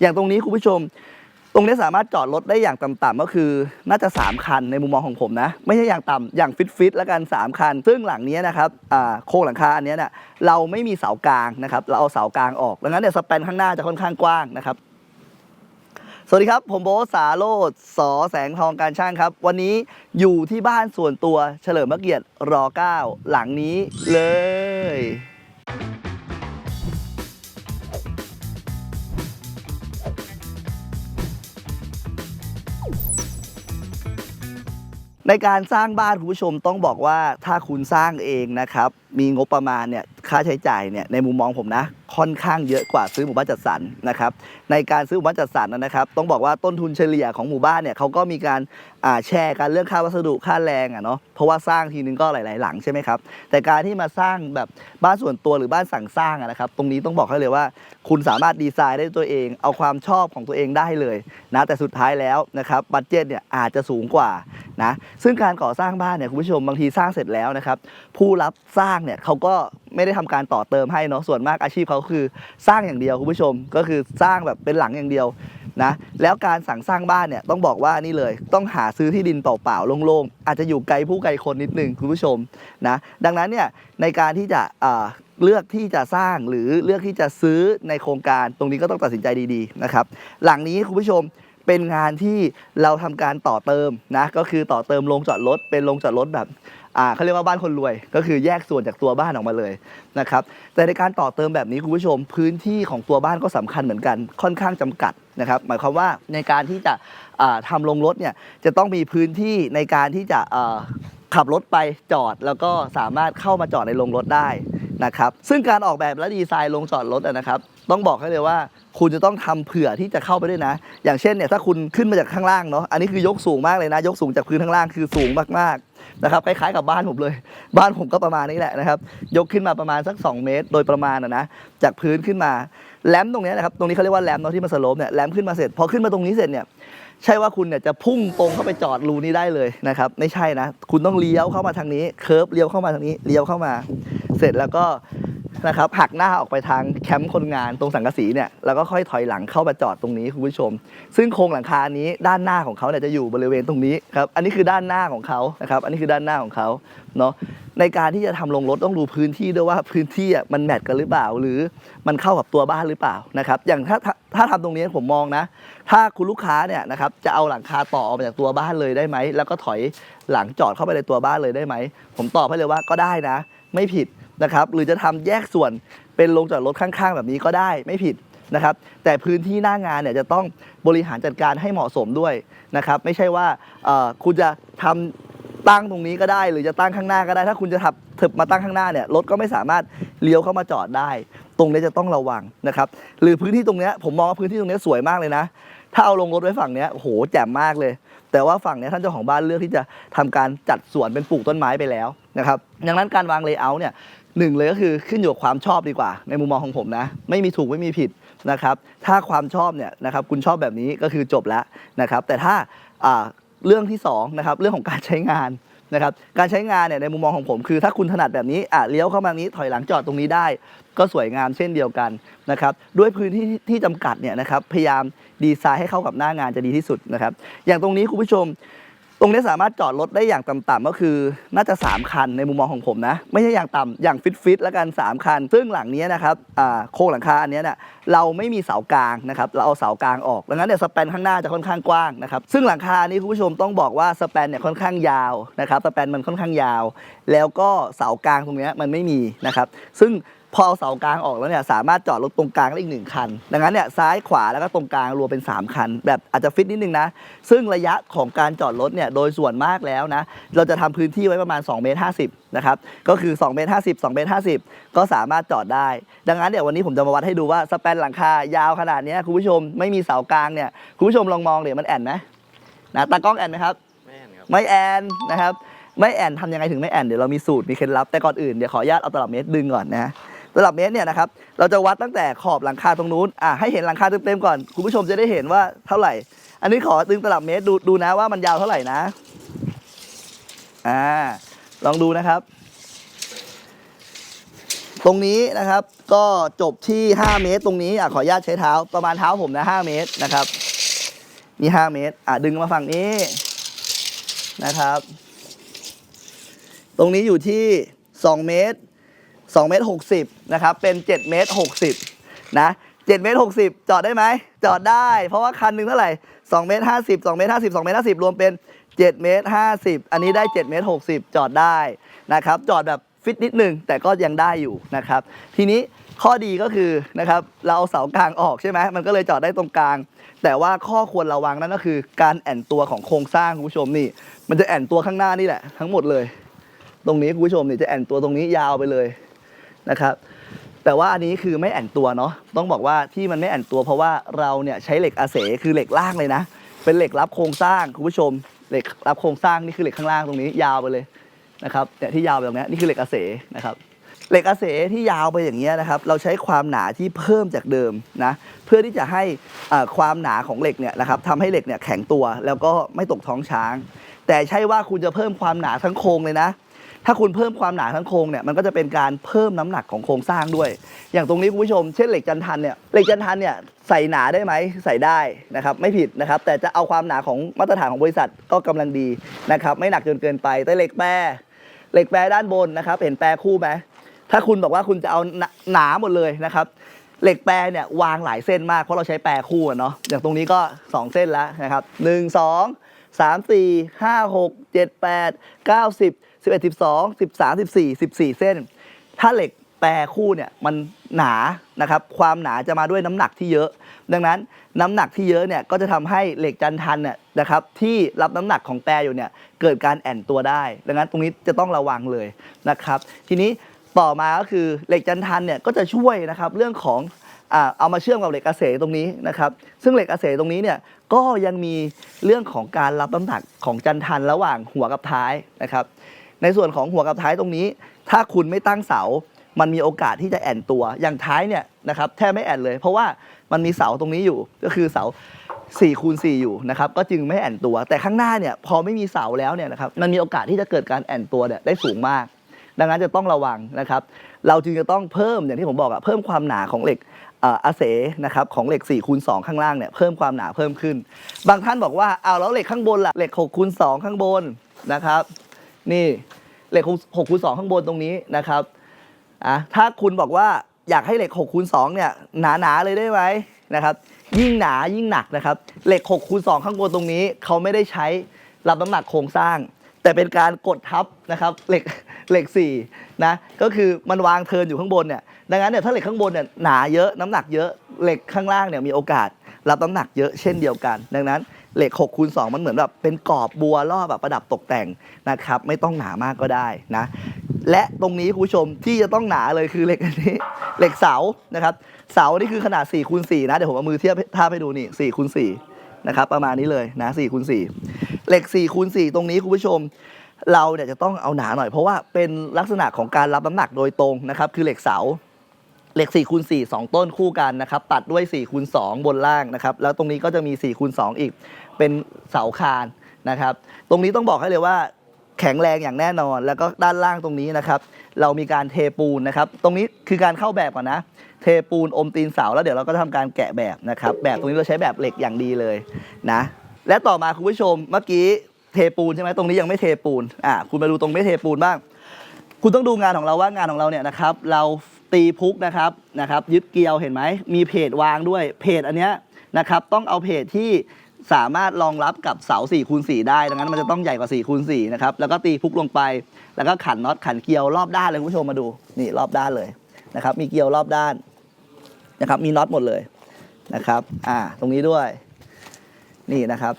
อย่างตรงนี้คุณผู้ชม ตรงนี้สามารถจอดรถได้อย่างต่ำๆก็คือ น่าจะ 3 คันในมุมมองของผมนะ ไม่ใช่อย่างต่ำอย่างฟิตๆแล้วกัน 3 คัน ซึ่งหลังนี้นะครับโครงหลังคาอันนี้เนี่ยเราไม่มีเสากลางนะครับ เราเอาเสากลางออกดังนั้นเนี่ยสแปนข้างหน้าจะค่อนข้างกว้างนะครับสวัสดีครับ ผมโบสาโรดสอแสงทองการช่างครับ วันนี้อยู่ที่บ้านส่วนตัวเฉลิมพระเกียรติร 9 หลังนี้เลย ในการสร้างบ้านคุณผู้ชมต้องบอกว่าถ้าคุณสร้างเองนะครับ มีงบประมาณเนี่ยค่าใช้จ่ายเนี่ยในมุมมองผมนะ ค่อนข้างเยอะกว่าซื้อหมู่บ้านจัดสรรนะครับ ในการซื้อหมู่บ้านจัดสรรนะครับ ต้องบอกว่าต้นทุนเฉลี่ยของหมู่บ้านเนี่ยเขาก็มีการแชร์กันเรื่องค่าวัสดุค่าแรงอะเนาะเพราะว่าสร้างทีนึงก็หลาย ๆ หลังใช่ไหมครับแต่การที่มาสร้างแบบบ้านส่วนตัวหรือบ้านสั่งสร้างนะครับ ตรงนี้ต้องบอกให้เลยว่า คุณสามารถดีไซน์ได้ตัวเอง เอาความชอบของตัวเองได้เลยนะแต่สุดท้ายแล้วนะครับบัตเจ็ตเนี่ยอาจจะสูงกว่านะซึ่งการก่อสร้างบ้านเนี่ยคุณผู้ชมบางทีสร้างเสร็จแล้วนะครับผู้รับสร้างเนี่ยเขาก็ไม่ได้ทำการต่อเติมให้เนาะส่วนมากอาชีพเขาคือสร้างอย่างเดียวคุณผู้ชมก็คือสร้างแบบเป็นหลังอย่างเดียวนะแล้วการสั่งสร้างบ้านเนี่ยต้องบอกว่านี่เลยต้องหาซื้อที่ดินเปล่าๆโล่งๆอาจจะอยู่ไกลผู้ไกลคนนิดนึงคุณผู้ชมนะดังนั้นเนี่ยในการที่จะเลือกที่จะสร้างหรือเลือกที่จะซื้อในโครงการตรงนี้ก็ต้องตัดสินใจดีๆนะครับหลังนี้คุณผู้ชมเป็นงานที่เราทำการต่อเติมนะก็คือต่อเติมโรงจอดรถเป็นโรงจอดรถแบบ อ่าเขาเรียกว่าบ้านคนรวย ก็คือแยกส่วนจากตัวบ้านออกมาเลยนะครับแต่ในการต่อเติมแบบนี้คุณผู้ชมพื้นที่ของตัวบ้านก็สำคัญเหมือนกันค่อนข้างจำกัดนะครับหมายความว่าในการที่จะอ่าทำโรงรถเนี่ยจะต้องมีพื้นที่ในการที่จะขับรถไปจอดแล้วก็สามารถเข้ามาจอดในโรงรถได้นะครับซึ่งการออกแบบและดีไซน์โรงจอดรถนะครับ ต้องบอกให้เลยว่า คุณจะต้องทำเผื่อที่จะเข้าไปด้วยนะ อย่างเช่นเนี่ยถ้าคุณขึ้นมาจากข้างล่างเนาะอันนี้คือยกสูงมากเลยนะ ยกสูงจากพื้นข้างล่างคือสูงมากๆนะครับคล้ายๆกับบ้านผมเลย บ้านผมก็ประมาณนี้แหละนะครับ ยกขึ้นมาประมาณสัก 2 เมตร โดยประมาณนะนะจากพื้นขึ้นมาแลมตรงเนี้ยนะครับตรงนี้เขาเรียกว่าแลมเนาะที่มันสโลปเนี่ยแลมขึ้นมาเสร็จพอขึ้นมาตรงนี้เสร็จเนี่ยใช่ว่าคุณเนี่ยจะพุ่งตรงเข้าไปจอดรูนี้ได้เลยนะครับไม่ใช่นะ คุณต้องเลี้ยวเข้ามาทางนี้เคิร์ฟเลี้ยวเข้ามาทางนี้เลี้ยวเข้ามา เสร็จแล้วก็ นะครับหักหน้าออกไปทางแคมป์คนงานตรงสังกะสีเนี่ยแล้วก็ค่อยถอยหลังเข้ามาจอดตรงนี้คุณผู้ชม ซึ่งโครงหลังคานี้ด้านหน้าของเขาเนี่ยจะอยู่บริเวณตรงนี้ครับอันนี้คือด้านหน้าของเขานะครับอันนี้คือด้านหน้าของเขาเนาะในการที่จะทำลงรถต้องดูพื้นที่ด้วยว่าพื้นที่อะมันแมทกันหรือเปล่า หรือมันเข้ากับตัวบ้านหรือเปล่านะครับอย่างถ้าถ้าถ้าทำตรงนี้ผมมองนะ ถ้าคุณลูกค้าเนี่ยนะครับจะเอาหลังคาต่อออกมาจากตัวบ้านเลยได้ไหมแล้วก็ถอยหลังจอดเข้าไปในตัวบ้านเลยได้ไหมผมตอบให้เลยว่าก็ได้นะ ไม่ผิด นะครับหรือจะทำแยกส่วนเป็นโรงจอดรถข้างๆ แบบนี้ก็ได้ไม่ผิดนะครับแต่พื้นที่หน้างานเนี่ยจะต้องบริหารจัดการให้เหมาะสมด้วยนะครับไม่ใช่ว่าคุณจะทำตั้งตรงนี้ก็ได้ หรือจะตั้งข้างหน้าก็ได้ ถ้าคุณจะถับถึบมาตั้งข้างหน้าเนี่ยรถก็ไม่สามารถเลี้ยวเข้ามาจอดได้ ตรงนี้จะต้องระวังนะครับหรือพื้นที่ตรงเนี้ยผมมองว่าพื้นที่ตรงเนี้ยสวยมากเลยนะ ถ้าเอาลงรถไว้ฝั่งเนี้ยโอ้โหแจ่มมากเลย แต่ว่าฝั่งเนี้ยท่านเจ้าของบ้านเลือกที่จะทำการจัดสวนเป็นปลูกต้นไม้ไปแล้วนะครับดังนั้นการวางเลเยอร์เนี่ย หนึ่งเลยก็คือขึ้นอยู่กับความชอบดีกว่า ในมุมมองของผมนะ ไม่มีถูกไม่มีผิดนะครับ ถ้าความชอบเนี่ยนะครับคุณชอบแบบนี้ก็คือจบแล้วนะครับ แต่ถ้าเรื่องที่สองนะครับเรื่องของการใช้งานนะครับการใช้งานเนี่ยในมุมมองของผมคือถ้าคุณถนัดแบบนี้อะเลี้ยวเข้ามานี้ถอยหลังจอดตรงนี้ได้ ก็สวยงามเช่นเดียวกันนะครับด้วยพื้นที่ที่จำกัดเนี่ยนะครับพยายามดีไซน์ให้เข้ากับหน้างานจะดีที่สุดนะครับ อย่างตรงนี้คุณผู้ชม ตรงนี้สามารถจอดรถได้อย่างต่ำๆก็คือน่าจะ 3 คันในมุมมองของผมนะ ไม่ใช่อย่างต่ำอย่างฟิตๆแล้วกัน 3 คัน ซึ่งหลังนี้นะครับโครงหลังคาอันนี้เนี่ยเราไม่มีเสากลางนะครับเราเอาเสากลางออกดังนั้นเนี่ยสแปนข้างหน้าจะค่อนข้างกว้างนะครับซึ่งหลังคานี้คุณผู้ชมต้องบอกว่าสแปนเนี่ยค่อนข้างยาวนะครับสแปนมันค่อนข้างยาว แล้วก็เสากลางตรงนี้มันไม่มีนะครับซึ่ง พอเอาเสากลางออกแล้วเนี่ยสามารถจอดรถตรงกลางได้อีกหนึ่งคัน ดังนั้นเนี่ยซ้ายขวาแล้วก็ตรงกลางรวมเป็น 3 คัน แบบอาจจะฟิตนิดนึงนะ ซึ่งระยะของการจอดรถเนี่ยโดยส่วนมากแล้วนะ เราจะทำพื้นที่ไว้ประมาณ2เมตร50นะครับ ก็คือ2เมตร50 2เมตร50ก็สามารถจอดได้ ดังนั้นเดี๋ยววันนี้ผมจะมาวัดให้ดูว่าสแปนหลังคายาวขนาดเนี้ยคุณผู้ชมไม่มีเสากลางเนี่ยคุณผู้ชมลองมองเดี๋ยวมันแอนไหมนะตากล้องแอนไหมครับไม่เห็นครับไม่แอนนะครับไม่แอนทำยังไงถึงไม่แอนเดี๋ยวเรามีสูตรมีเคล็ดลับแต่ก่อนอื่นเดี๋ยวขออนุญาตเอาตลับเมตรดึงก่อนนะ ตลับเมตรเนี่ยนะครับเราจะวัดตั้งแต่ขอบหลังคาตรงนู้นอะให้เห็นหลังคาเต็มๆก่อนคุณผู้ชมจะได้เห็นว่าเท่าไหร่ อันนี้ขอดึงตลับเมตรดูดูนะว่ามันยาวเท่าไหร่นะอ่าลองดูนะครับ ตรงนี้นะครับก็จบที่ 5 เมตร ตรงนี้อะขออนุญาตใช้เท้าประมาณเท้าผมนะ 5 เมตรนะครับนี่5เมตรอะดึงมาฝั่งนี้นะครับ ตรงนี้อยู่ที่ 2 เมตร 2เมตร60นะครับเป็น7เมตร60นะ7เมตร60 จอดได้ไหมจอดได้ เพราะว่าคันหนึ่งเท่าไหร่2เมตร50 2เมตร50 2เมตร50 รวมเป็น7เมตร50 อันนี้ได้7เมตร60 จอดได้นะครับจอดแบบฟิตนิดนึงแต่ก็ยังได้อยู่นะครับทีนี้ข้อดีก็คือนะครับเราเอาเสากลางออกใช่ไหมมันก็เลยจอดได้ตรงกลาง แต่ว่าข้อควรระวังนั่นก็คือ การแอนตัวของโครงสร้างคุณผู้ชมนี่ มันจะแอนตัวข้างหน้านี่แหละทั้งหมดเลย ตรงนี้คุณผู้ชมนี่จะแอนตัวตรงนี้ยาวไปเลย นะครับแต่ว่าอันนี้คือไม่แอนตัวเนาะต้องบอกว่าที่มันไม่แอนตัวเพราะว่าเราเนี่ยใช้เหล็กอาเสคือเหล็กล่างเลยนะ เป็นเหล็กรับโครงสร้างคุณผู้ชมเหล็กรับโครงสร้างนี่คือเหล็กข้างล่างตรงนี้ยาวไปเลยนะครับเนี่ยที่ยาวไปตรงนี้นี่คือเหล็กอาเสนะครับเหล็กอาเสที่ยาวไปอย่างเงี้ยนะครับเราใช้ความหนาที่เพิ่มจากเดิมนะเพื่อที่จะให้อ่าความหนาของเหล็กเนี่ยนะครับทำให้เหล็กเนี่ยแข็งตัวแล้วก็ไม่ตกท้องช้าง แต่ใช่ว่าคุณจะเพิ่มความหนาทั้งโครงเลยนะ ถ้าคุณเพิ่มความหนาทั้งโครงเนี่ยมันก็จะเป็นการเพิ่มน้ำหนักของโครงสร้างด้วย อย่างตรงนี้คุณผู้ชมเช่นเหล็กจันทันเนี่ยเหล็กจันทันเนี่ยใส่หนาได้ไหมใส่ได้นะครับไม่ผิดนะครับแต่จะเอาความหนาของมาตรฐานของบริษัทก็กำลังดีนะครับไม่หนักจนเกินไปแต่เหล็กแปรเหล็กแปรด้านบนนะครับเห็นแปรคู่ไหมถ้าคุณบอกว่าคุณจะเอาหนาหมดเลยนะครับเหล็กแปรเนี่ยวางหลายเส้นมากเพราะเราใช้แปรคู่อะเนาะอย่างตรงนี้ก็ 2 เส้นแล้วนะครับหนึ่งสองสามสี่ ห้าหกเจ็ดแปดเก้าสิบสิบเอ็ดสิบสองสิบสามสิบสี่สิบสี่เส้น ถ้าเหล็กแปรคู่เนี่ยมันหนานะครับความหนาจะมาด้วยน้ำหนักที่เยอะ ดังนั้นน้ำหนักที่เยอะเนี่ยก็จะทำให้เหล็กจันทันเนี่ยนะครับที่รับน้ำหนักของแปรอยู่เนี่ยเกิดการแอนตัวได้ ดังนั้นตรงนี้จะต้องระวังเลยนะครับทีนี้ต่อมาก็คือเหล็กจันทันเนี่ยก็จะช่วยนะครับเรื่องของเอามาเชื่อมกับเหล็กอาเสตรงนี้นะครับซึ่งเหล็กอาเสตรงนี้เนี่ยก็ยังมีเรื่องของการรับน้ำหนักของจันทันระหว่างหัวกับท้ายนะครับ ในส่วนของหัวกับท้ายตรงนี้ ถ้าคุณไม่ตั้งเสา มันมีโอกาสที่จะแอนตัว อย่างท้ายเนี่ยนะครับแทบไม่แอนเลย เพราะว่ามันมีเสาตรงนี้อยู่ ก็คือเสา4คูณ4อยู่นะครับก็จึงไม่แอนตัว แต่ข้างหน้าเนี่ยพอไม่มีเสาแล้วเนี่ยนะครับมันมีโอกาสที่จะเกิดการแอนตัวเนี่ยได้สูงมาก ดังนั้นจะต้องระวังนะครับ เราจึงจะต้องเพิ่มอย่างที่ผมบอกอะเพิ่มความหนาของเหล็กเอ่ออาเสนะครับของเหล็ก4คูณ2ข้างล่างเนี่ยเพิ่มความหนาเพิ่มขึ้น บางท่านบอกว่าเอาแล้วเหล็กข้างบนล่ะเหล็ก6คูณ2ข้างบนนะครับ นี่เหล็ก6คูณ2ข้างบนตรงนี้นะครับอะถ้าคุณบอกว่าอยากให้เหล็ก6คูณ2เนี่ยหนาๆเลยได้ไหมนะครับ ยิ่งหนายิ่งหนักนะครับ เหล็ก6คูณ2ข้างบนตรงนี้ เขาไม่ได้ใช้รับน้ำหนักโครงสร้าง แต่เป็นการกดทับนะครับเหล็กเหล็ก4นะก็คือมันวางเทินอยู่ข้างบนเนี่ยดังนั้นเนี่ยถ้าเหล็กข้างบนเนี่ยหนาเยอะน้ำหนักเยอะเหล็กข้างล่างเนี่ยมีโอกาส รับน้ำหนักเยอะเช่นเดียวกัน ดังนั้นเหล็ก6คูณ2มันเหมือนแบบเป็นกรอบบัวล่อแบบประดับตกแต่งนะครับ ไม่ต้องหนามากก็ได้นะ และตรงนี้คุณผู้ชมที่จะต้องหนาเลยคือเหล็กอันนี้เหล็กเสานะครับ เสานี่คือขนาด4คูณ4นะ เดี๋ยวผมเอามือเทียบท่าบให้ดูนี่4คูณ4นะครับประมาณนี้เลยนะ4คูณ4เหล็ก4คูณ4ตรงนี้คุณผู้ชมเราเนี่ยจะต้องเอาหนาหน่อยเพราะว่าเป็นลักษณะของการรับน้ำหนักโดยตรงนะครับ คือเหล็กเสา เหล็ก4คูณ4 2 ต้นคู่กันนะครับ ตัดด้วย4คูณ2บนล่างนะครับ แล้วตรงนี้ก็จะมี4คูณ2อีก เป็นเสาคานนะครับ ตรงนี้ต้องบอกให้เลยว่าแข็งแรงอย่างแน่นอน แล้วก็ด้านล่างตรงนี้นะครับ เรามีการเทปูนนะครับ ตรงนี้คือการเข้าแบบก่อนนะ เทปูนอมตีนเสาแล้วเดี๋ยวเราก็ทำการแกะแบบนะครับ แบบตรงนี้เราใช้แบบเหล็กอย่างดีเลยนะ และต่อมาคุณผู้ชมเมื่อกี้เทปูนใช่ไหมตรงนี้ยังไม่เทปูน อะคุณมาดูตรงไม่เทปูนบ้าง คุณต้องดูงานของเราว่างานของเราเนี่ยนะครับ เรา ตีพุกนะครับนะครับ ยึดเกลียวเห็นไหมมีเพจวางด้วยเพจอันเนี้ยนะครับต้องเอาเพจที่สามารถรองรับกับเสา4คูณ4ได้ดังนั้นมันจะต้องใหญ่กว่า4คูณ4นะครับแล้วก็ตีพุกลงไป แล้วก็ขันน็อตขันเกลียวรอบด้านเลยคุณผู้ชมมาดูนี่รอบด้านเลยนะครับ มีเกลียวรอบด้านนะครับมีน็อตหมดเลยนะครับอ่าตรงนี้ด้วยนี่นะครับ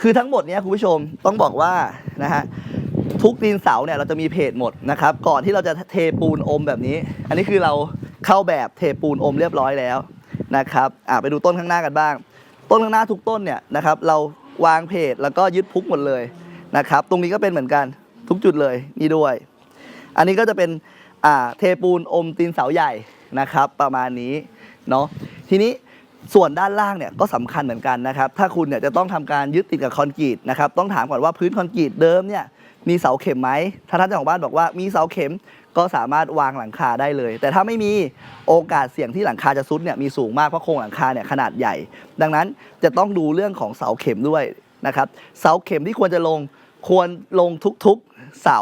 คือทั้งหมดเนี้ยคุณผู้ชมต้องบอกว่านะฮะ ทุกตีนเสาเนี่ยเราจะมีเพจหมดนะครับ ก่อนที่เราจะเทปูนอมแบบนี้ อันนี้คือเราเข้าแบบเทปูนอมเรียบร้อยแล้วนะครับอ่าไปดูต้นข้างหน้ากันบ้าง ต้นข้างหน้าทุกต้นเนี่ยนะครับ เราวางเพจแล้วก็ยึดพุกหมดเลยนะครับ ตรงนี้ก็เป็นเหมือนกันทุกจุดเลยนี่ด้วย อันนี้ก็จะเป็นอ่าเทปูนอมตีนเสาใหญ่นะครับ ประมาณนี้เนาะทีนี้ ส่วนด้านล่างเนี่ยก็สำคัญเหมือนกันนะครับถ้าคุณเนี่ยจะต้องทำการยึดติดกับคอนกรีตนะครับต้องถามก่อนว่าพื้นคอนกรีตเดิมเนี่ยมีเสาเข็มไหมถ้าท่านเจ้าของบ้านบอกว่ามีเสาเข็มก็สามารถวางหลังคาได้เลย แต่ถ้าไม่มีโอกาสเสี่ยงที่หลังคาจะซุดเนี่ยมีสูงมากเพราะโครงหลังคาเนี่ยขนาดใหญ่ ดังนั้นจะต้องดูเรื่องของเสาเข็มด้วยนะครับเสาเข็มที่ควรจะลงควรลงทุกๆเสา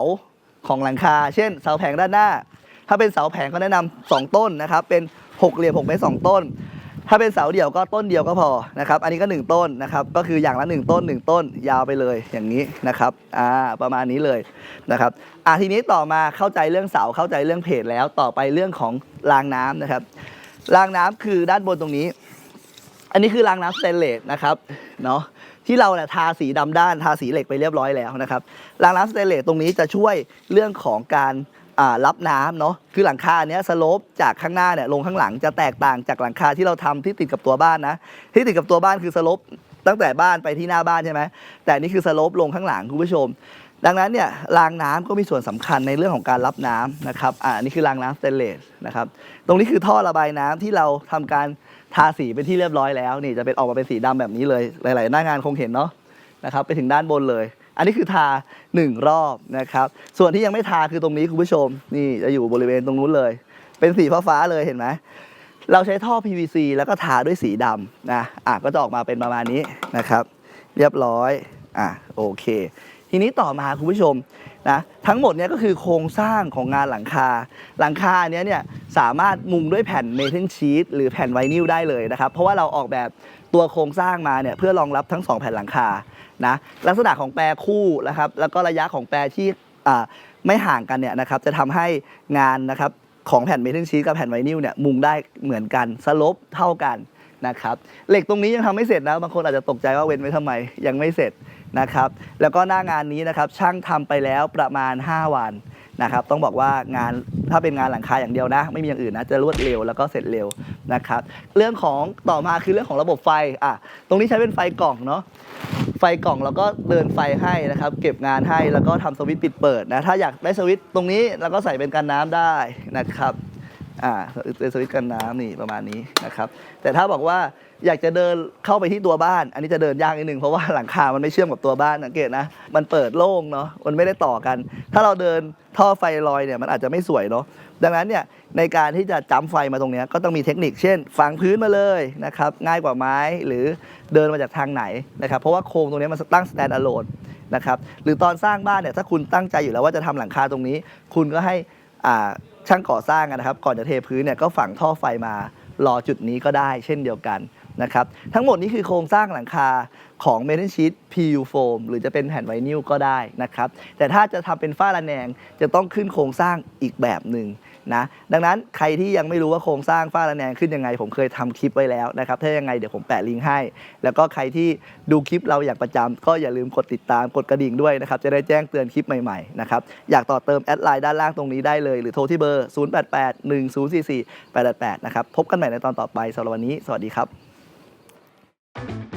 ของหลังคา เช่น เสาแผงด้านหน้า ถ้าเป็นเสาแผงก็แนะนำสองต้นนะครับเป็นหกเหลี่ยมหกเมตรสองต้น ถ้าเป็นเสาเดี่ยวก็ต้นเดียวก็พอนะครับ อันนี้ก็หนึ่งต้นนะครับ ก็คืออย่างละหนึ่งต้นหนึ่งต้นยาวไปเลยอย่างนี้นะครับ อ่า ประมาณนี้เลยนะครับ อ่าทีนี้ต่อมาเข้าใจเรื่องเสา เข้าใจเรื่องเพจแล้ว ต่อไปเรื่องของรางน้ำนะครับ รางน้ำคือด้านบนตรงนี้ อันนี้คือรางน้ำสเตนเลสนะครับ เนาะที่เราเนี่ยทาสีดำด้าน ทาสีเหล็กไปเรียบร้อยแล้วนะครับ รางน้ำสเตนเลสตรงนี้จะช่วยเรื่องของการ รับน้ำเนาะคือหลังคาเนี้ยสโลปจากข้างหน้าเนี่ยลงข้างหลังจะแตกต่างจากหลังคาที่เราทำที่ติดกับตัวบ้านนะที่ติดกับตัวบ้านคือสโลปตั้งแต่บ้านไปที่หน้าบ้านใช่ไหมแต่นี่คือสโลปลงข้างหลังคุณผู้ชม ดังนั้นเนี่ยรางน้ำก็มีส่วนสำคัญในเรื่องของการรับน้ำนะครับอ่านนี่คือรางน้ำสเตนเลสนะครับตรงนี้คือท่อระบายน้ำที่เราทำการทาสีเป็นที่เรียบร้อยแล้วนี่จะเป็นออกมาเป็นสีดำแบบนี้เลย หลาย ๆ หน้างานคงเห็นเนาะนะครับไปถึงด้านบนเลย อันนี้คือทาหนึ่งรอบนะครับ ส่วนที่ยังไม่ทาคือตรงนี้คุณผู้ชม นี่จะอยู่บริเวณตรงนู้นเลย เป็นสีฟ้าๆเลยเห็นไหมเราใช้ท่อ PVC แล้วก็ทาด้วยสีดำนะอะก็จะออกมาเป็นประมาณนี้นะครับ เรียบร้อยอะโอเค ทีนี้ต่อมาคุณผู้ชม นะทั้งหมดเนี้ยก็คือโครงสร้างของงานหลังคา หลังคาเนี้ยเนี่ยสามารถมุงด้วยแผ่นเมทัลชีตหรือแผ่นไวนิลได้เลยนะครับ เพราะว่าเราออกแบบตัวโครงสร้างมาเนี่ยเพื่อรองรับทั้งสองแผ่นหลังคานะลักษณะของแปรคู่นะครับแล้วก็ระยะของแปรที่อ่าไม่ห่างกันเนี่ยนะครับจะทำให้งานนะครับของแผ่นเมทัลชีตกับแผ่นไวนิลเนี่ยมุงได้เหมือนกันสลบเท่ากันนะครับเหล็กตรงนี้ยังทำไม่เสร็จนะบางคนอาจจะตกใจว่าเว้นไว้ทำไมยังไม่เสร็จ นะครับแล้วก็หน้างานนี้นะครับช่างทำไปแล้วประมาณ 5 วันนะครับต้องบอกว่างานถ้าเป็นงานหลังคาอย่างเดียวนะ ไม่มีอย่างอื่นนะจะรวดเร็วแล้วก็เสร็จเร็วนะครับเรื่องของต่อมาคือเรื่องของระบบไฟอะตรงนี้ใช้เป็นไฟกล่องเนาะไฟกล่องแล้วก็เดินไฟให้นะครับ เก็บงานให้แล้วก็ทำสวิตช์ปิดเปิดนะถ้าอยากได้สวิตช์ตรงนี้เราก็ใส่เป็นกันน้ำได้นะครับอ่าเป็นสวิตช์กันน้ำนี่ประมาณนี้นะครับแต่ถ้าบอกว่า อยากจะเดินเข้าไปที่ตัวบ้าน อันนี้จะเดินยากนิดนึงเพราะว่าหลังคา มันไม่เชื่อมกับตัวบ้านสังเกตนะ มันเปิดโล่งเนาะ มันไม่ได้ต่อกัน ถ้าเราเดินท่อไฟลอยเนี่ยมันอาจจะไม่สวยเนาะ ดังนั้นเนี่ยในการที่จะจ้ำไฟมาตรงนี้ก็ต้องมีเทคนิค เช่นฝังพื้นมาเลยนะครับง่ายกว่าไม้หรือเดินมาจากทางไหนนะครับ เพราะว่าโครงตรงนี้มันตั้ง stand alone นะครับหรือตอนสร้างบ้านเนี่ยถ้าคุณตั้งใจอยู่แล้วว่าจะทำหลังคาตรงนี้ คุณก็ให้อ่าช่างก่อสร้างนะครับ ก่อนจะเทพื้นเนี่ยก็ฝังท่อไฟมารอจุดนี้ก็ได้เช่นเดียวกัน นะครับทั้งหมดนี้คือโครงสร้างหลังคาของ m e t a l Sheet PU Foam หรือจะเป็นแผ่นไวนิลก็ได้นะครับแต่ถ้าจะทำเป็นฝ้าระแนงจะต้องขึ้นโครงสร้างอีกแบบหนึ่งนะดังนั้นใครที่ยังไม่รู้ว่าโครงสร้างฝ้าระแนงขึ้นยังไง ผมเคยทำคลิปไว้แล้วนะครับถ้ายังไงเดี๋ยวผมแปะลิงก์ให้ แล้วก็ใครที่ดูคลิปเราอย่างประจำก็อย่าลืมกดติดตามกดกระดิ่งด้วยนะครับจะได้แจ้งเตือนคลิปใหม่ๆนะครับอยากต่อเติมแอดไลน์ด้านล่างตรงนี้ได้เลย หรือโทรที่เบอร์ 088 1044 888 นะครับพบกันใหม่ในตอนต่อไปสำหรับวันนี้ สวัสดีครับ Thank you.